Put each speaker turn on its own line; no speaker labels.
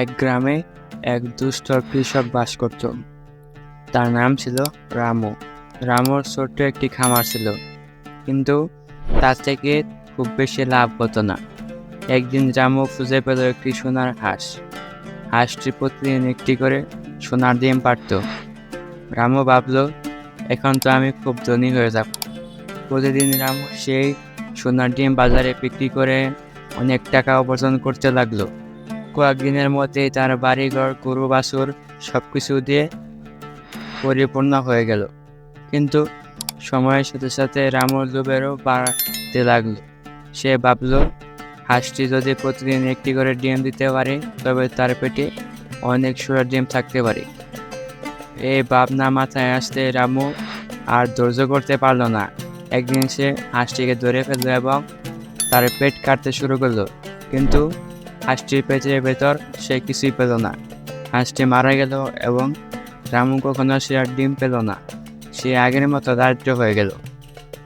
এক গ্রামে এক দুষ্ট কৃষক বাস করত। তার নাম ছিল রামু। রামুর ছোট্ট একটি খামার ছিল। কিন্তু তার থেকে খুব বেশি লাভ হতো না। একদিন রামু খুঁজে পেল একটি সোনার হাঁস। হাঁসটি প্রতিদিন একটি করে সোনার ডিম পারত রামু ভাবল, এখন তো আমি খুব ধনী হয়ে যাব। প্রতিদিন রামু সেই সোনার ডিম বাজারে বিক্রি করে অনেক টাকা উপার্জন করতে লাগল। কয়েকদিনের মধ্যে তার বাড়িঘর গরু বাছুর সব কিছু দিয়ে পরিপূর্ণ হয়ে গেল। কিন্তু সময়ের সাথে সাথে রামুর লোভেরও বাড়তে লাগল। সে ভাবল, হাঁসটি যদি প্রতিদিন একটি করে ডিম দিতে পারে, তবে তার পেটে অনেক সোনার ডিম থাকতে পারে। এই ভাবনা মাথায় আসতে রামু আর ধৈর্য করতে পারল না। একদিন সে হাঁসটিকে ধরে ফেলল এবং তার পেট কাটতে শুরু করল। কিন্তু হাঁসটির পেটের ভেতর সে কিছুই পেল না। হাঁসটি মারা গেল এবং রামু কখনো সে আর ডিম পেল না। সে আগের মতো দারিদ্র হয়ে গেল।